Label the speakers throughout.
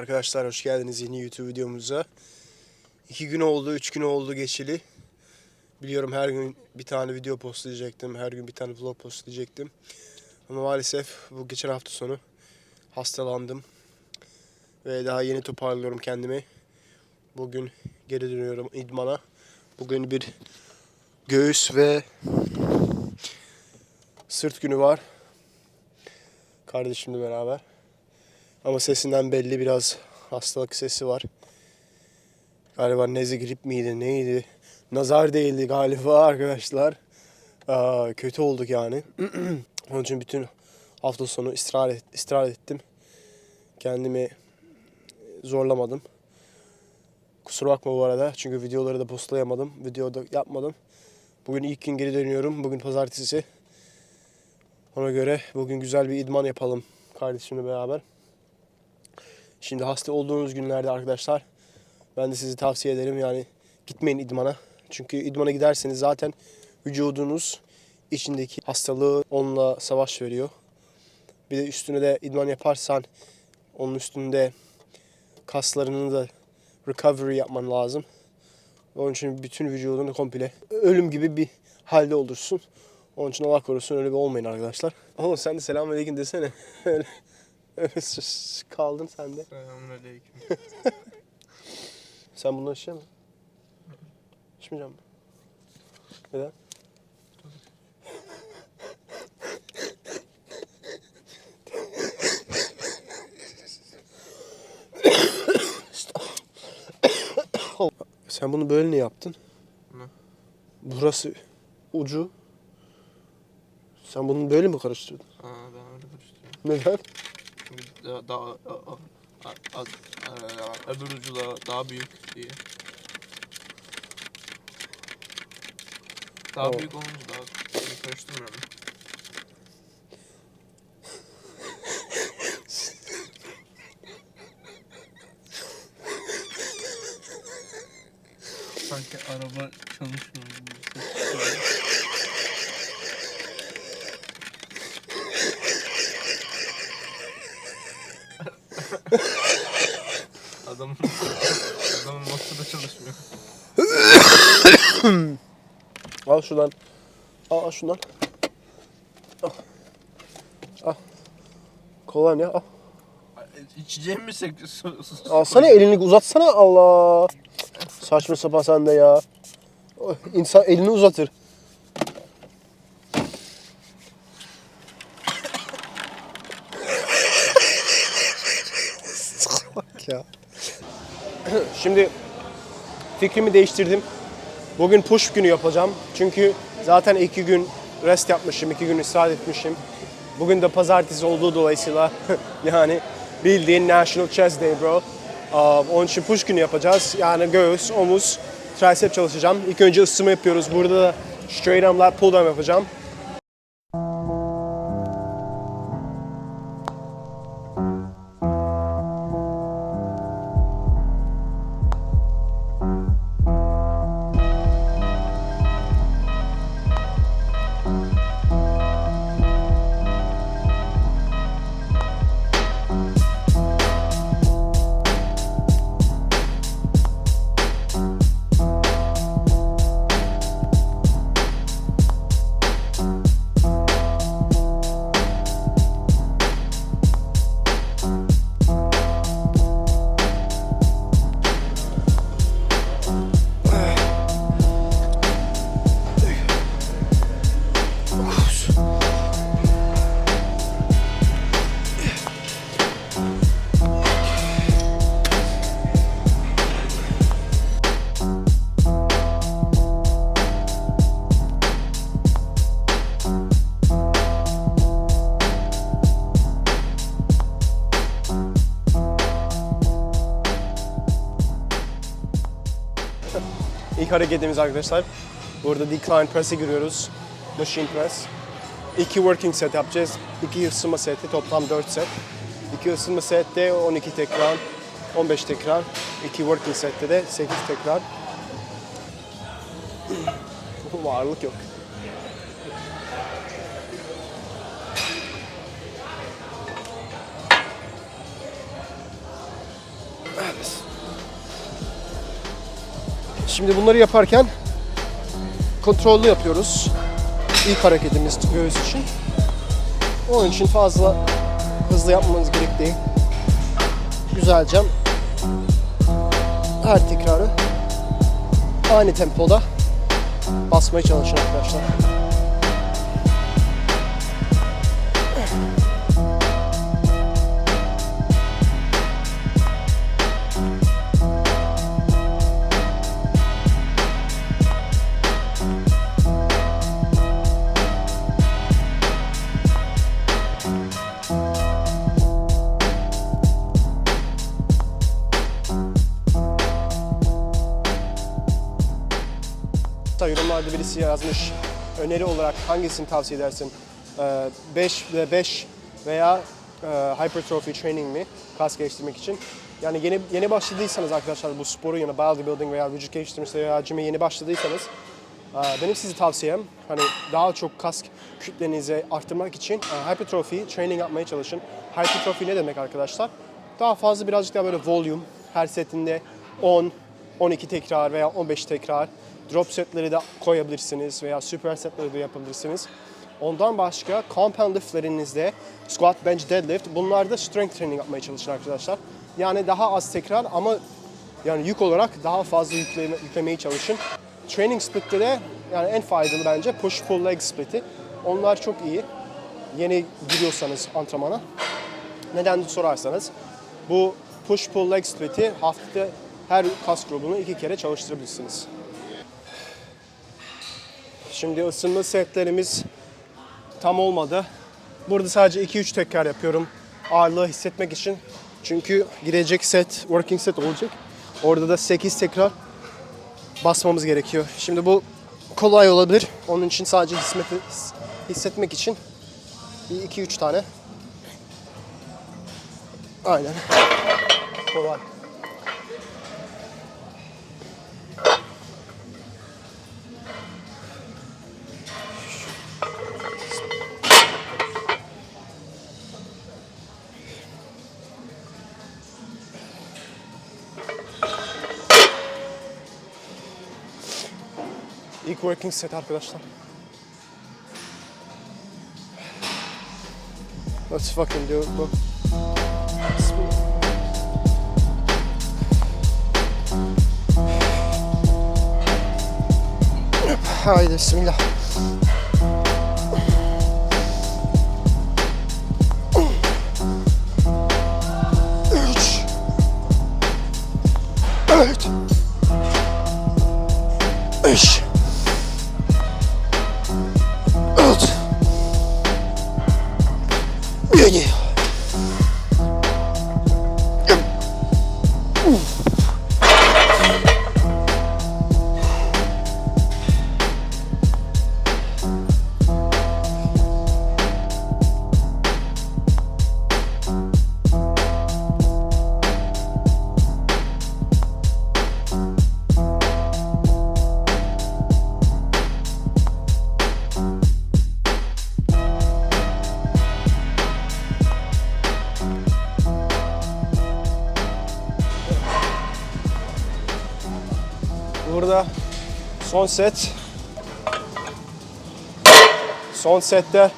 Speaker 1: Arkadaşlar hoş geldiniz yeni YouTube videomuza. İki gün oldu, üç gün oldu geçeli. Biliyorum her gün bir tane video postlayacaktım, her gün bir tane vlog postlayacaktım. Ama maalesef bu geçen hafta sonu hastalandım. Ve daha yeni toparlıyorum kendimi. Bugün geri dönüyorum idmana. Bugün bir göğüs ve sırt günü var. Kardeşimle beraber. Ama sesinden belli biraz hastalık sesi var. Galiba nezi grip miydi neydi? Nazar değildi galiba arkadaşlar. Aa, kötü olduk yani. Onun için bütün hafta sonu istirahat, et- istirahat ettim. Kendimi zorlamadım. Kusura bakma bu arada çünkü videoları da postlayamadım. Video da yapmadım. Bugün ilk gün geri dönüyorum. Bugün pazartesi. Ona göre bugün güzel bir idman yapalım kardeşimle beraber. Şimdi hasta olduğunuz günlerde arkadaşlar ben de sizi tavsiye ederim yani gitmeyin idmana. Çünkü idmana giderseniz zaten vücudunuz içindeki hastalığı onunla savaş veriyor. Bir de üstüne de idman yaparsan onun üstünde kaslarını da recovery yapman lazım. Onun için bütün vücudunu komple ölüm gibi bir halde olursun. Onun için Allah korusun öyle bir olmayın arkadaşlar. Oğlum sen de selamünaleyküm desene. sus- kaldın sen de.
Speaker 2: Selamünaleyküm.
Speaker 1: Sen bundan içecek misin? İçmeyeceğim mi? Neden? Sen bunu böyle ne yaptın?
Speaker 2: Ne?
Speaker 1: Burası ucu. Sen bunu böyle mi karıştırdın?
Speaker 2: Aa ben öyle karıştırıyorum.
Speaker 1: Neden?
Speaker 2: Daha, daha a, a, a, a, a, öbür ucu da daha büyük diye. Daha büyük olunca daha karıştırmıyorum. Sanki araba çalışmıyor Adamın adamın motoru da çalışmıyor.
Speaker 1: Al şuradan. Al, al şundan. Al. Al. Kolonya al.
Speaker 2: İçeceğim mi sek? su- su- su-
Speaker 1: Alsana elini uzatsana Allah. Saçma sapan sen de ya. Oh, İnsan elini uzatır. Bak ya. Şimdi fikrimi değiştirdim. Bugün push günü yapacağım. Çünkü zaten iki gün rest yapmışım, iki gün istirahat etmişim. Bugün de pazartesi olduğu dolayısıyla yani bildiğin National Chest Day bro. Onun için push günü yapacağız. Yani göğüs, omuz, tricep çalışacağım. İlk önce ısınma yapıyoruz. Burada da straight arm'lar pull down yapacağım. İlk hareketimiz arkadaşlar. Burada decline press'e giriyoruz. Machine press. İki working set yapacağız. İki ısınma seti toplam 4 set. İki ısınma sette 12 tekrar, 15 tekrar. İki working sette de 8 tekrar. Ağırlık yok. Şimdi bunları yaparken kontrollü yapıyoruz. İlk hareketimiz göğüs için. Onun için fazla hızlı yapmanız gerek değil. Güzelce her tekrarı aynı tempoda basmaya çalışın arkadaşlar. Birisi yazmış öneri olarak hangisini tavsiye edersin? 5 ve 5 veya e, hypertrophy training mi kas geliştirmek için? Yani yeni yeni başladıysanız arkadaşlar bu sporu yani bodybuilding veya vücut geliştirmesi veya gym'e yeni başladıysanız e, benim size tavsiyem hani daha çok kas kütlenizi arttırmak için e, hypertrophy training yapmaya çalışın. Hypertrophy ne demek arkadaşlar? Daha fazla birazcık daha böyle volume her setinde 10 12 tekrar veya 15 tekrar drop setleri de koyabilirsiniz veya super setleri de yapabilirsiniz. Ondan başka compound liftlerinizde squat, bench, deadlift bunlarda strength training yapmaya çalışın arkadaşlar. Yani daha az tekrar ama yani yük olarak daha fazla yükleme, yüklemeye çalışın. Training split'te de yani en faydalı bence push pull leg split'i. Onlar çok iyi. Yeni giriyorsanız antrenmana. Neden sorarsanız bu push pull leg split'i haftada her kas grubunu iki kere çalıştırabilirsiniz. Şimdi ısınma setlerimiz tam olmadı. Burada sadece 2-3 tekrar yapıyorum ağırlığı hissetmek için. Çünkü girecek set, working set olacak. Orada da 8 tekrar basmamız gerekiyor. Şimdi bu kolay olabilir. Onun için sadece hissetmek, hissetmek için 2-3 tane. Aynen. Kolay. İlk working set arkadaşlar. Let's fucking do it bro. Haydi bismillah. Son set. Son sette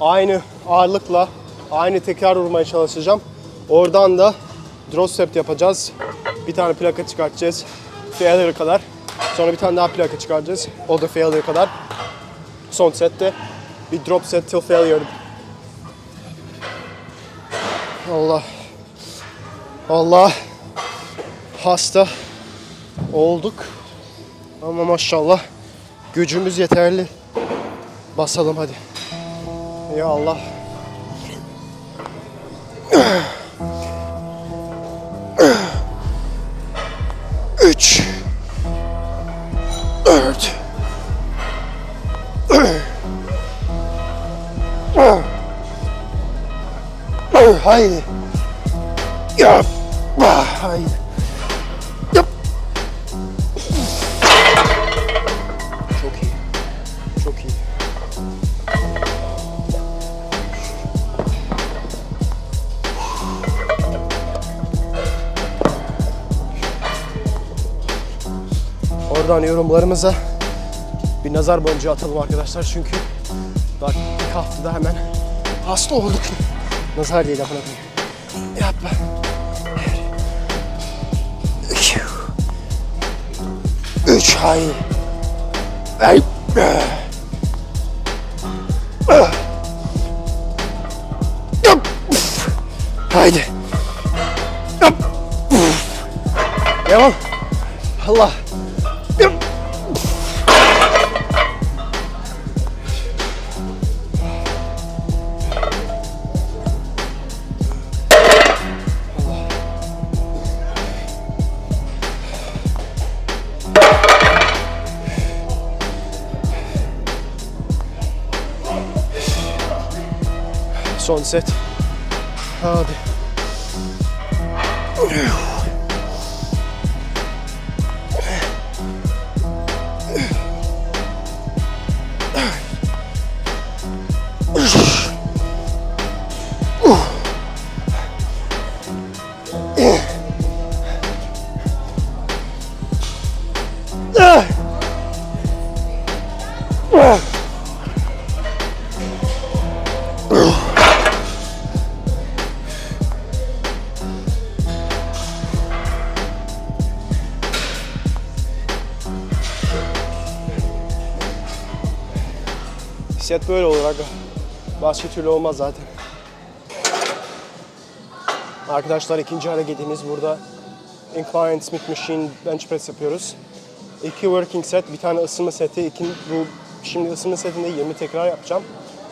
Speaker 1: aynı ağırlıkla aynı tekrar vurmaya çalışacağım. Oradan da draw step yapacağız. Bir tane plaka çıkartacağız. Failure kadar. Sonra bir tane daha plaka çıkaracağız. O da failure kadar. Son sette bir drop set till failure. Allah. Allah. Hasta olduk. Ama maşallah gücümüz yeterli. Basalım hadi. Ya Allah. Üç. Dört. Haydi. Yap. Haydi. Oradan yorumlarımıza bir nazar boncuğu atalım arkadaşlar çünkü ilk haftada hemen hasta olduk. Nazar değil amına koyayım. Yapma. Üç hay. Ay. Haydi. Son set. Hadi. Set böyle olur aga. Başka türlü olmaz zaten. Arkadaşlar ikinci hareketimiz burada. Incline Smith Machine Bench Press yapıyoruz. İki working set, bir tane ısınma seti. İkin, bu şimdi ısınma setinde 20 tekrar yapacağım.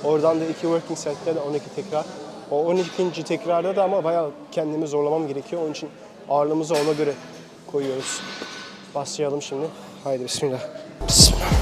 Speaker 1: Oradan da iki working sette de 12 tekrar. O 12. tekrarda da ama bayağı kendimi zorlamam gerekiyor. Onun için ağırlığımızı ona göre koyuyoruz. Başlayalım şimdi. Haydi bismillah. Bismillah.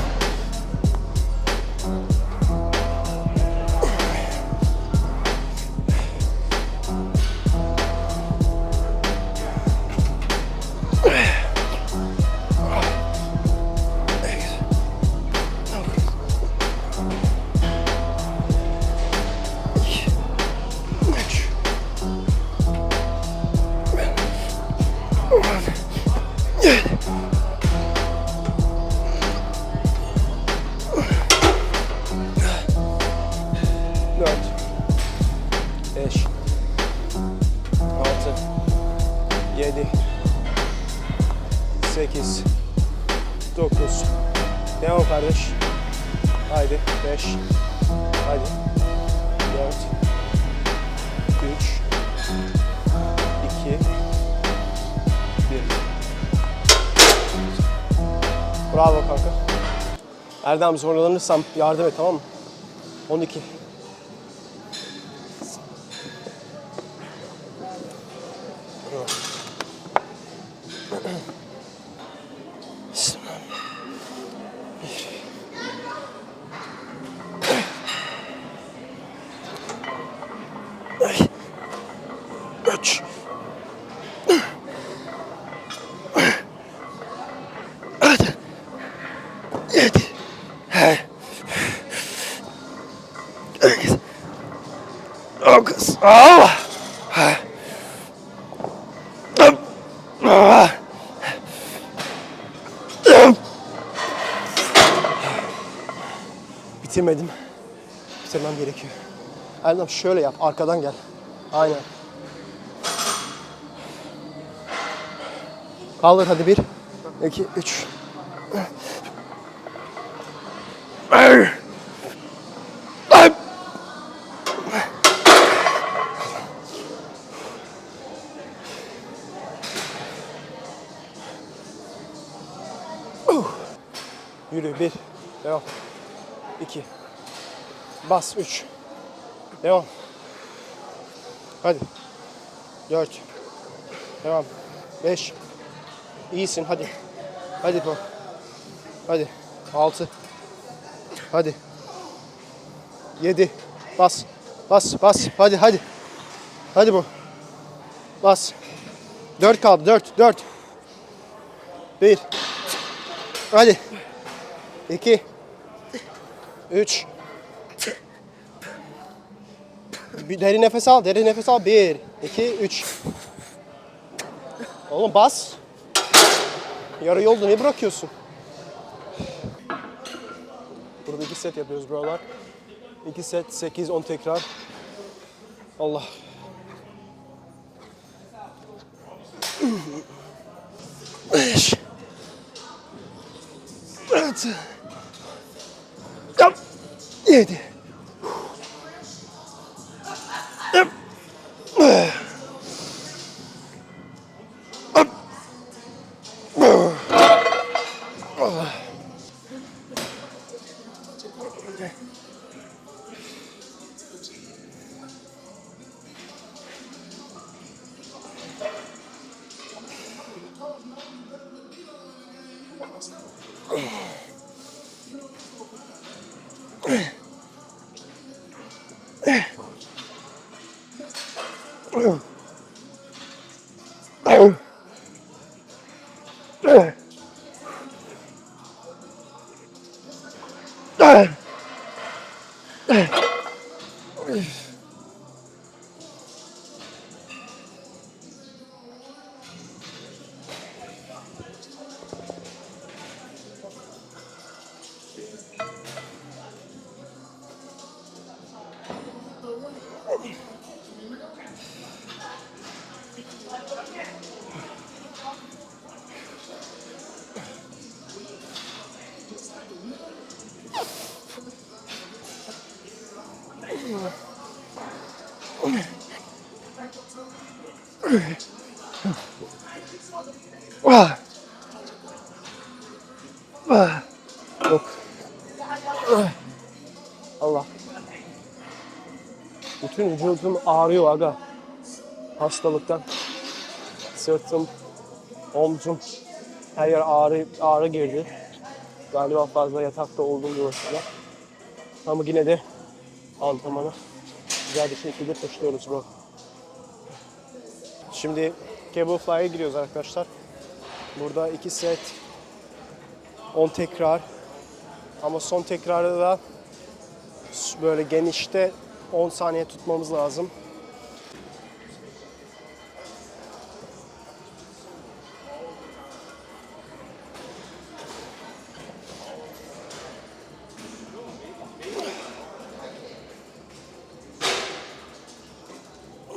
Speaker 1: Erdem zorlanırsam yardım et tamam mı? 12. Üç. Erdem şöyle yap. Arkadan gel. Aynen. Kaldır hadi bir. iki, üç. Yürü bir. Devam. İki. Bas üç. Devam. Hadi. Dört. Devam. Beş. İyisin hadi. Hadi bu. Hadi. Altı. Hadi. Yedi. Bas. Bas bas. Hadi hadi. Hadi bu. Bas. Dört kaldı. Dört. Dört. Bir. Hadi. İki. Üç. Bir derin nefes al. Derin nefes al. Bir. iki, üç. Oğlum bas. Yarı yolda ne bırakıyorsun? Burada iki set yapıyoruz buralar. İki set 8-10 tekrar. Allah. Beş. Altı. Yedi. Oh. Ah. Ah. Yok. Ah. Allah. Bütün vücudum ağrıyor aga. Hastalıktan. Sırtım, omzum, her yer ağrı, ağrı girdi. Galiba fazla yatakta olduğum dolayısıyla. Ama yine de antrenmanı güzel bir şekilde taşıyoruz bro. Şimdi cable fly'a giriyoruz arkadaşlar. Burada iki set 10 tekrar ama son tekrarda da böyle genişte 10 saniye tutmamız lazım.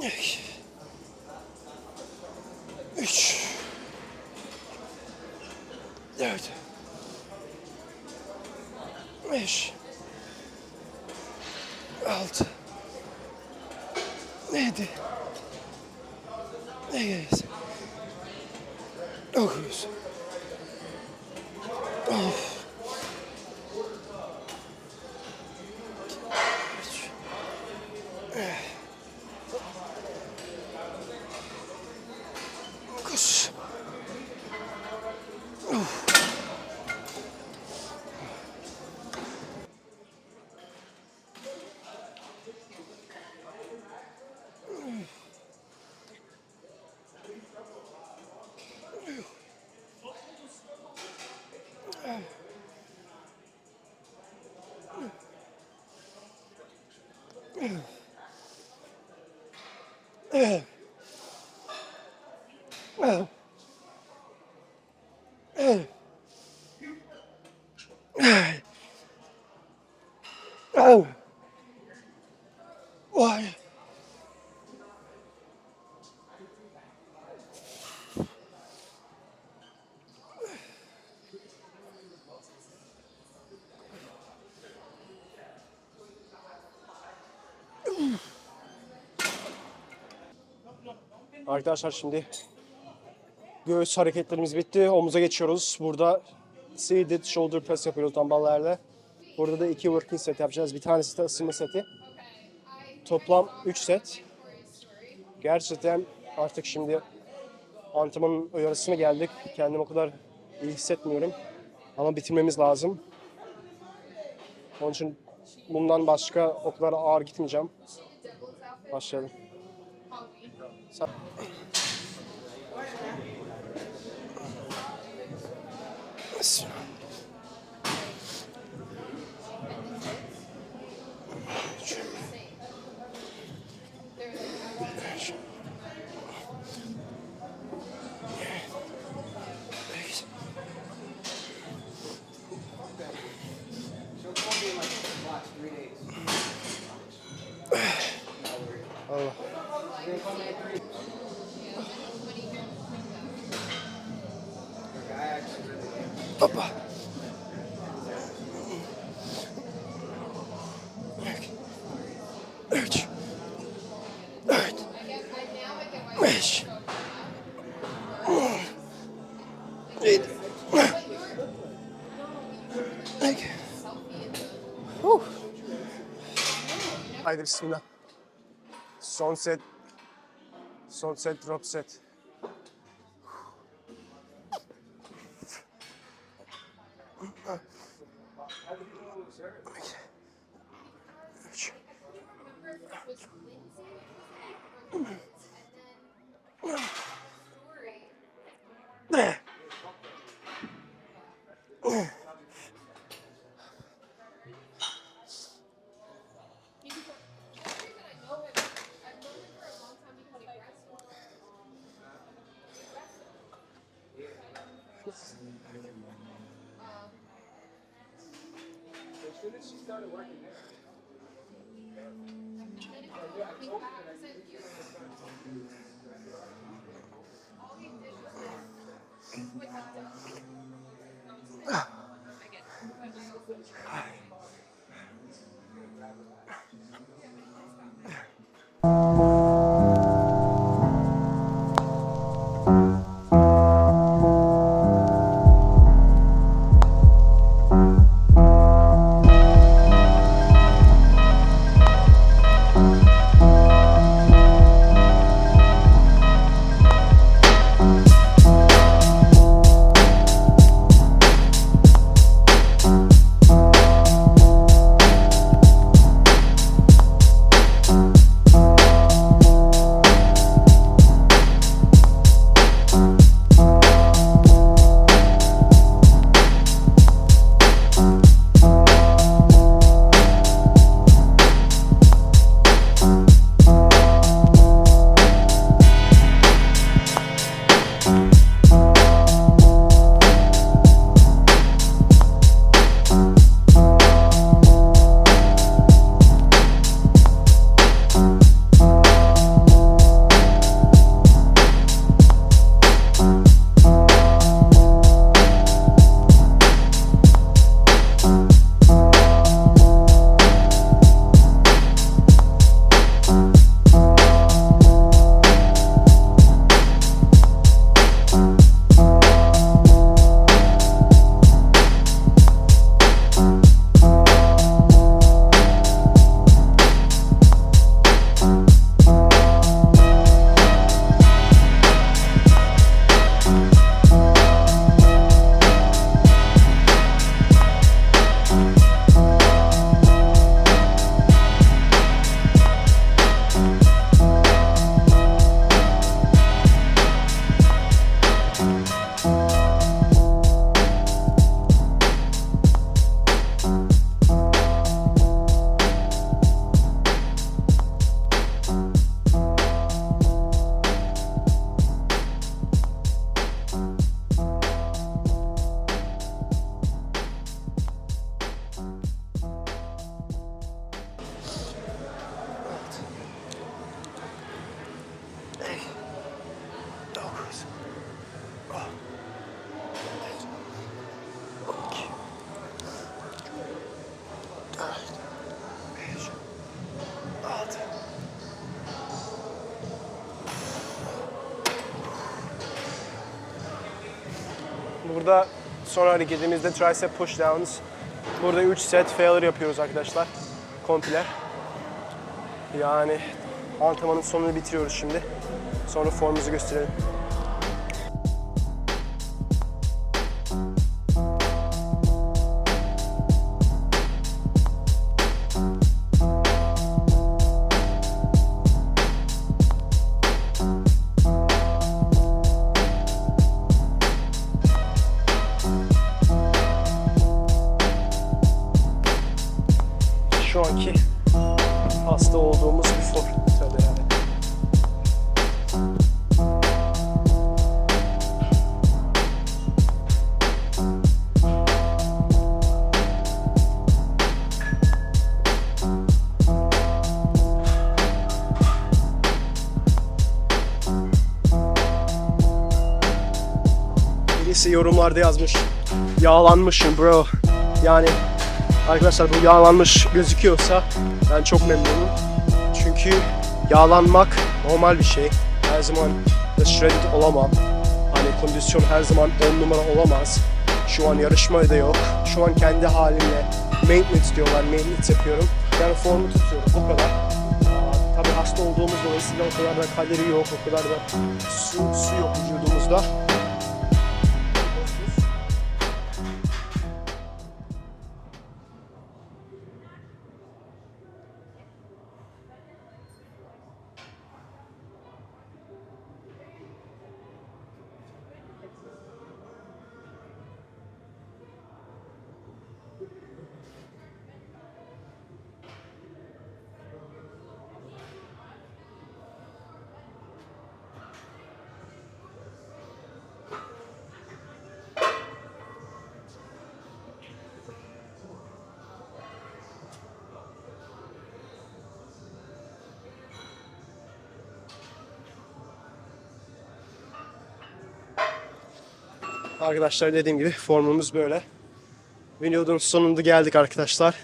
Speaker 1: Üç. Oh. Arkadaşlar şimdi göğüs hareketlerimiz bitti. Omuza geçiyoruz. Burada seated shoulder press yapıyoruz dumbbell'lerle. Burada da iki working set yapacağız. Bir tanesi de ısınma seti. Toplam 3 set. Gerçekten artık şimdi antrenmanın yarısına geldik. Kendimi o kadar iyi hissetmiyorum. Ama bitirmemiz lazım. Onun için bundan başka o kadar ağır gitmeyeceğim. Başlayalım. So.
Speaker 3: Hoppa. Üç. Dört. Beş. Yedi. İki. Huh. Haydi bismillah. Son set. Son set, drop set. there. Son hareketimizde tricep push downs. Burada 3 set failure yapıyoruz arkadaşlar. Komple. Yani antrenmanın sonunu bitiriyoruz şimdi. Sonra formumuzu gösterelim.
Speaker 1: Birisi yorumlarda yazmış. Yağlanmışım bro. Yani arkadaşlar bu yağlanmış gözüküyorsa ben çok memnunum. Çünkü yağlanmak normal bir şey. Her zaman da shredded olamam. Hani kondisyon her zaman 10 numara olamaz. Şu an yarışma da yok. Şu an kendi halimle maintenance diyorlar. Maintenance yapıyorum. Yani formu tutuyorum. O kadar. Tabii hasta olduğumuz dolayısıyla o kadar da kalori yok. O kadar da su, su yok vücudumuzda. Arkadaşlar dediğim gibi formumuz böyle. Videonun sonunda geldik arkadaşlar.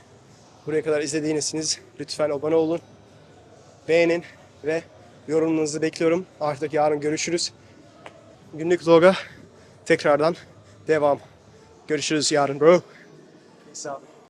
Speaker 1: Buraya kadar izlediğiniz lütfen abone olun. Beğenin ve yorumlarınızı bekliyorum. Artık yarın görüşürüz. Günlük vloga tekrardan devam. Görüşürüz yarın bro. Peace out.